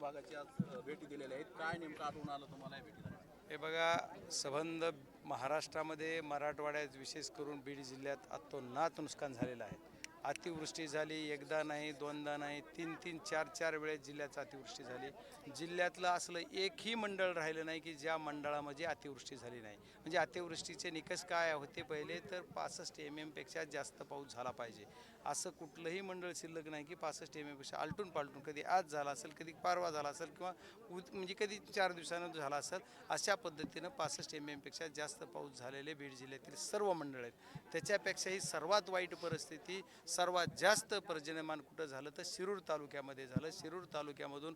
भागाची आज भेटी दिलेल्या आहेत. काय नेमकं आठवून आलं तुम्हाला या भेटीला? हे बघा सबंध महाराष्ट्रामध्ये मराठवाड्यात विशेष करून बीड जिल्ह्यात अतोनात नुकसान झालेलं आहे. अतिवृष्टी झाली एकदा नाही दोनदा नाही तीन तीन चार चार वेळेस जिल्ह्यात अतिवृष्टी झाली. जिल्ह्यातलं असलं एकही मंडळ राहिलं नाही की ज्या मंडळामध्ये अतिवृष्टी झाली नाही. म्हणजे अतिवृष्टीचे निकष काय होते पहिले तर पासष्ट एम एमपेक्षा जास्त पाऊस झाला पाहिजे. असं कुठलंही मंडळ शिल्लक नाही की पासष्ट एम एमपेक्षा आलटून पालटून कधी आज झाला असेल कधी परवा झाला असेल किंवा उद म्हणजे कधी चार दिवसानं झाला असेल अशा पद्धतीनं पासष्ट एम एमपेक्षा जास्त पाऊस झालेले बीड जिल्ह्यातील सर्व मंडळ आहेत. त्याच्यापेक्षाही सर्वात वाईट परिस्थिती सर्वात जास्त पर्जन्यमान कुठं झालं तर शिरूर तालुक्यामध्ये झालं. शिरूर तालुक्यामधून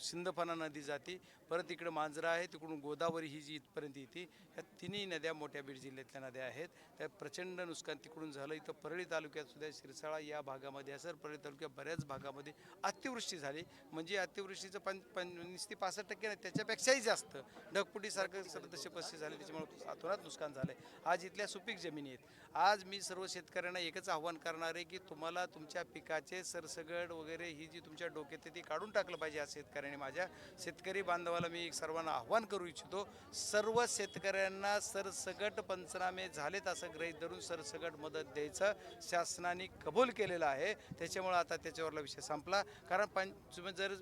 सिंदफणा नदी जाते परत इकडं मांजरा आहे तिकडून गोदावरी ही जी इथपर्यंत येते ह्या तिन्ही नद्या मोठ्या बीड जिल्ह्यातल्या नद्या आहेत. त्या प्रचंड नुकसान तिकडून झालं. इथं परळी तालुक्यात सुद्धा शिरसाळा या भागामध्ये असं परळी तालुक्यात बऱ्याच भागामध्ये अतिवृष्टी झाली. म्हणजे अतिवृष्टीचं पं पं ते पासष्ट टक्के नाही त्याच्यापेक्षाही जास्त. ढगपुटीसारखं सदस्य पस्ती झाले त्याच्यामुळे अतोनात नुकसान झालं आज इथल्या सुपीक जमिनी आहेत. आज मी सर्व शेतकऱ्यांना एकच आव्हान करणार आहे की तुम्हाला तुमच्या पिकाचे सरसगड वगैरे ही जी तुमच्या डोक्यात आहे ती काढून टाकलं पाहिजे आज शेतकऱ्यांनी माझ्या शेतकरी बांधवाला मी एक सर्वांना आव्हान करू इच्छितो. सर्व शेतकऱ्यांना सरसगट पंचनामे झालेत असं गृहीत धरून सरसगट मदत द्यायचं शासनाने कबूल केलेलं आहे. त्याच्यामुळं आता त्याच्यावरला विषय संपला. कारण पंच जर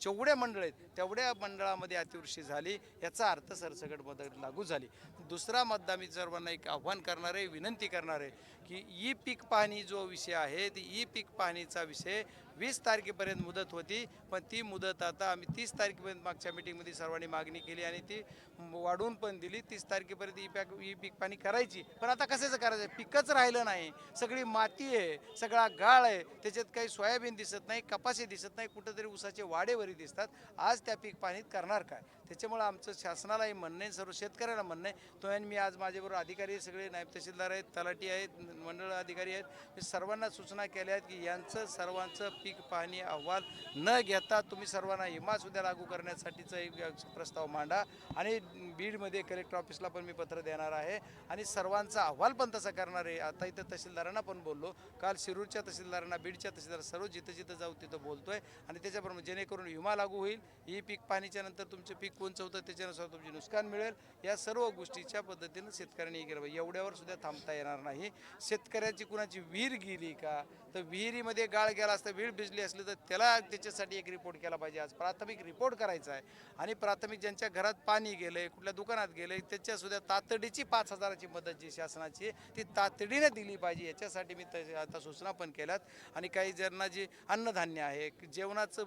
जेवढ्या मंडळ आहेत तेवढ्या मंडळामध्ये अतिवृष्टी झाली याचा अर्थ सरसगट मदत लागू झाली. दुसरा मुद्दा मी सर्वांना एक आव्हान करणार आहे विनंती करणार आहे की ई पीक पाणी जो विषय आहे ती ई पीक पाणीचा विषय वीस तारखेपर्यंत मुदत होती पण ती मुदत आता आम्ही तीस तारखेपर्यंत मागच्या मिटिंगमध्ये सर्वांनी मागणी केली आणि ती वाढवून पण दिली. तीस तारखेपर्यंत ई पॅक ई पीक पाणी करायची. पण आता कशाचं करायचं? पिकच राहिलं नाही. सगळी माती आहे सगळा गाळ आहे. त्याच्यात काही सोयाबीन दिसत नाही कपाशी दिसत नाही कुठंतरी ऊसाचे वाडेवरी दिसतात. आज त्या पीक पाणीत करणार काय? त्याच्यामुळं आमचं शासनालाही म्हणणं आहे सर्व शेतकऱ्याला म्हणणं आहे. तो आणि मी आज माझ्याबरोबर अधिकारी आहे, सगळे नायब तहसीलदार आहेत तलाठी आहेत मंडळ अधिकारी आहेत. मी सर्वांना सूचना केल्या आहेत की यांचं सर्वांचं पीक पाहणी अहवाल न घेता तुम्ही सर्वांना हिमा सुद्धा लागू करण्यासाठीचा एक प्रस्ताव मांडा. आणि बीडमध्ये कलेक्टर ऑफिसला पण मी पत्र देणार आहे. आणि सर्वांचा अहवाल पण तसा करणार आहे. आता इथं तहसीलदारांना पण बोललो. काल शिरूरच्या तहसीलदारांना बीडच्या तहसीलदार सर्व जिथं जिथं जाऊ तिथं बोलतोय. आणि त्याच्याप्रमाणे जेणेकरून विमा लागू होईल. ही पीक पाहणीच्या नंतर तुमचं पीक कोणचं होतं त्याच्यानुसार तुमचे नुकसान मिळेल. या सर्व गोष्टीच्या पद्धतीनं शेतकऱ्यांनी केलं पाहिजे. एवढ्यावर सुद्धा थांबता येणार नाही. शेतकऱ्याची कुणाची विहीर गेली का? तर विहिरीमध्ये गाळ गेला असता विहीर भिजली असली तर त्याला त्याच्यासाठी एक रिपोर्ट केला पाहिजे. आज प्राथमिक रिपोर्ट करायचा आहे. आणि प्राथमिक ज्यांच्या घरात पाणी गेलंय कुठल्या दुकानात गेलं आहे त्याच्यासुद्धा तातडीची पाच हजाराची मदत जी शासनाची ती तातडीने दिली पाहिजे. याच्यासाठी मी त- आता सूचना पण केल्यात. आणि काही ज्यांना जे अन्नधान्य आहे जेवणाचं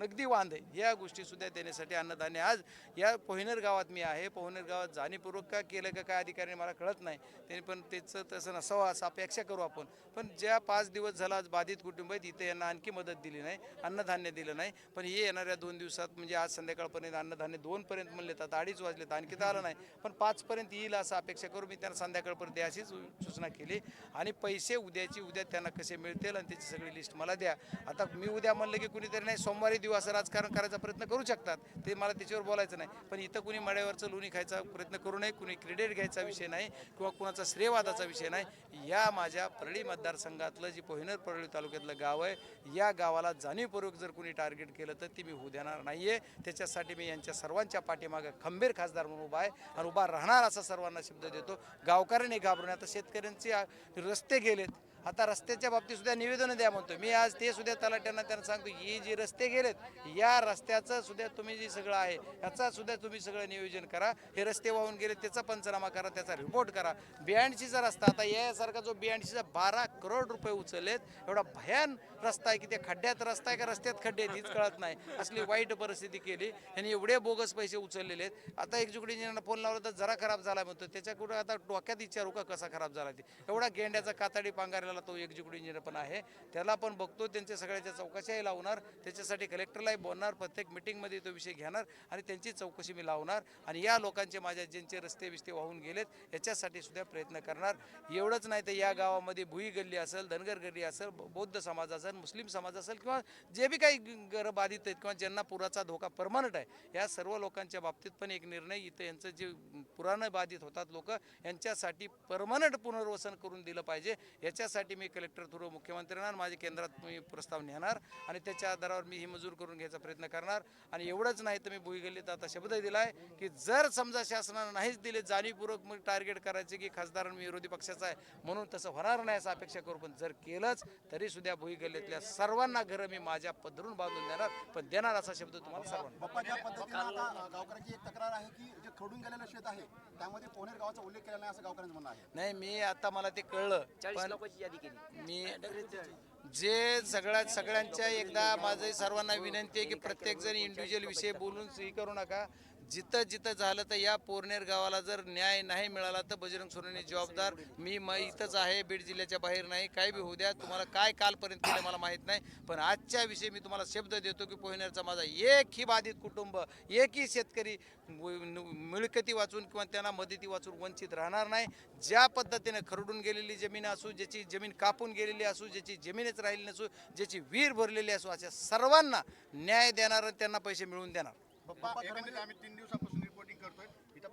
नगदी वांद. आहे या गोष्टीसुद्धा देण्यासाठी अन्नधान्य आज या पोहिनर गावात मी आहे. पोहिनर गावात जाणीवपूर्वक का केलं का काय अधिकाऱ्याने मला कळत नाही. त्यांनी पण त्याचं तसं नसावं असं अपेक्षा करू आपण. पण ज्या पाच दिवस झाला आज बाधित कुटुंब आहेत इथे यांना आणखी मदत दिली नाही अन्नधान्य दिलं नाही. पण हे येणाऱ्या दोन दिवसात म्हणजे आज संध्याकाळपर्यंत अन्नधान्य दोनपर्यंत म्हणले तर अडीच वाजले तर आणखी तर आलं नाही. पण पाचपर्यंत येईल असं अपेक्षा करू मी त्यांना संध्याकाळपर्यंत अशीच सूचना केली. आणि पैसे उद्याची उद्या त्यांना कसे मिळतील आणि त्याची सगळी लिस्ट मला द्या. आता मी उद्या म्हणलं की कुणीतरी नाही सोमवारी दिवस किंवा असं राजकारण करायचा प्रयत्न करू शकतात. ते मला त्याच्यावर बोलायचं नाही. पण इथं कुणी मड्यावरचं लोणी खायचा प्रयत्न करू नये कुणी क्रेडिट घ्यायचा विषय नाही किंवा कुणाचा श्रेयवादाचा विषय नाही. या माझ्या परळी मतदारसंघातलं जी पोहिनर परळी तालुक्यातलं गाव आहे या गावाला जाणीवपूर्वक जर कुणी टार्गेट केलं तर ती मी होऊ देणार नाही आहे त्याच्यासाठी मी यांच्या सर्वांच्या पाठीमागं खंबीर खासदार म्हणून उभा आहे आणि उभा राहणार असा सर्वांना शब्द देतो. गावकऱ्यांनी घाबरून आता शेतकऱ्यांचे रस्ते गेलेत. आता रस्त्याच्या बाबतीत सुद्धा निवेदन द्या म्हणतो मी आज ते सुद्धा तलाट्यांना त्यांना सांगतो ही जी रस्ते गेलेत या रस्त्याचं सुद्धा तुम्ही जे सगळं आहे याचा सुद्धा तुम्ही सगळं नियोजन करा. हे रस्ते वाहून गेले त्याचा पंचनामा करा त्याचा रिपोर्ट करा. ब्याऐंशीचा रस्ता आता यासारखा जो ब्याऐंशीचा बारा करोड रुपये उचललेत एवढा भयान रस्ता आहे की त्या खड्ड्यात रस्ता आहे का रस्त्यात खड्डे आहेत हीच कळत नाही. असली वाईट परिस्थिती केली यांनी एवढे बोगस पैसे उचललेले आहेत. आता एकजुकडी इंजिनियरना फोन लावला तर जरा खराब झाला म्हणतो. त्याच्याकडे आता डोक्यात विचारू का कसा खराब झाला ते? एवढा गेंड्याचा कातडी पांगारेला तो एक्झिक्युटिव्ह इंजिनियर पण आहे. त्याला पण बघतो त्यांच्या सगळ्याच्या चौकशाही लावणार. त्याच्यासाठी कलेक्टरलाही बोलणार प्रत्येक मिटिंगमध्ये तो विषय घेणार आणि त्यांची चौकशी मी लावणार आणि या लोकांचे माझ्या ज्यांचे रस्ते बिस्ते वाहून गेलेत याच्यासाठी सुद्धा प्रयत्न करणार. एवढंच नाही तर या गावामध्ये भुई गल्ली असेल धनगर गल्ली असेल बौद्ध समाज असेल असेल मुस्लिम समाज असेल किंवा जे बी काही घरं बाधित आहेत किंवा ज्यांना पुराचा धोका परमनंट आहे या सर्व लोकांच्या बाबतीत पण एक निर्णय इथं यांचं जे पुरानं बाधित होतात लोक यांच्यासाठी परमनंट पुनर्वसन करून दिलं पाहिजे. याच्यासाठी मी कलेक्टर थ्रू मुख्यमंत्र्यांना माझ्या केंद्रात मी प्रस्ताव नेणार आणि त्याच्या आधारावर मी ही मंजूर करून घ्यायचा प्रयत्न करणार. आणि एवढंच नाही तर मी भुईगल्लीत आता शब्द दिला आहे की जर समजा शासनानं नाहीच दिले जाणीवपूर्वक मग टार्गेट करायचे की खासदार मी विरोधी पक्षाचा आहे म्हणून तसं होणार नाही असं अपेक्षा करू पण जर केलंच तरी सुद्धा भुईगल्लीतल्या सर्वांना घरं मी माझ्या पदरून बांधून देणार पण देणार असा शब्द तुम्हाला सर्वांना. बाप्पा ज्या पद्धतीनं आता गावकऱ्याची एक तक्रार आहे की जे खडून गेलेलं शेत आहे त्यामध्ये पोनेर गावाचा उल्लेख केला नाही असं गावकऱ्यांचं म्हणणं आहे. नाही मी आता मला ते कळलं पण मी जे सगळ्या सगळ्यांच्या एकदा माझं सर्वांना विनंती आहे की प्रत्येक जण इंडिव्हिज्युअल विषय बोलून हे करू नका. जिथं जिथं झालं तर या पोरनेर गावाला जर न्याय नाही मिळाला तर बजरंग सोरेने जबाबदार. मी म इथंच आहे बीड जिल्ह्याच्या बाहेर नाही. काही बी होऊ द्या. तुम्हाला काय कालपर्यंत केलं मला माहीत नाही. पण आजच्या विषयी मी तुम्हाला शब्द देतो की पोहनेरचा माझा एकही बाधित कुटुंब एकही शेतकरी मिळकती वाचून किंवा त्यांना मदती वाचून वंचित राहणार नाही. ज्या पद्धतीने खरडून गेलेली जमीन असू ज्याची जमीन कापून गेलेली असू ज्याची जमीनच राहिली नसू ज्याची वीर भरलेली असू अशा सर्वांना न्याय देणार त्यांना पैसे मिळवून देणार. एकंदरीत आम्ही तीन दिवसापासून रिपोर्टिंग करतोय.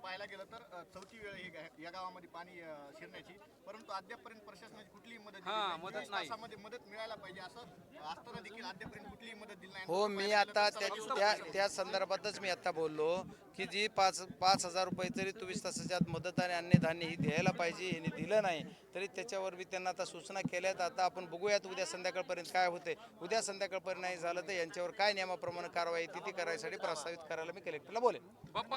पाहायला गेलं तर चौथी वेळ ही गा- या गावामध्ये पाणी अ, शिरण्याची. परंतु अद्यापपर्यंत प्रशासनाची कुठलीही मदत दिली नाही. चोवीस तासामध्ये मदत मिळायला पाहिजे असं असताना देखील अद्यापर्यंत कुठलीही मदत दिली नाही. हो मी आता त्या त्या त्या संदर्भातच मी आता बोललो की जी पाच पाच हजार रुपये तरी चोवीस तासाच्या आत मदत आणि अन्नधान्य ही द्यायला पाहिजे यांनी दिलं नाही तरी त्याच्यावर मी त्यांना आता सूचना केल्यात. आता आपण बघूयात उद्या संध्याकाळपर्यंत काय होते उद्या संध्याकाळपर्यंत नाही झालं तर यांच्यावर काय नियमाप्रमाणे कारवाई ती ती करायसाठी प्रस्तावित करायला मी कलेक्टरला बोलेन. बाप्पा.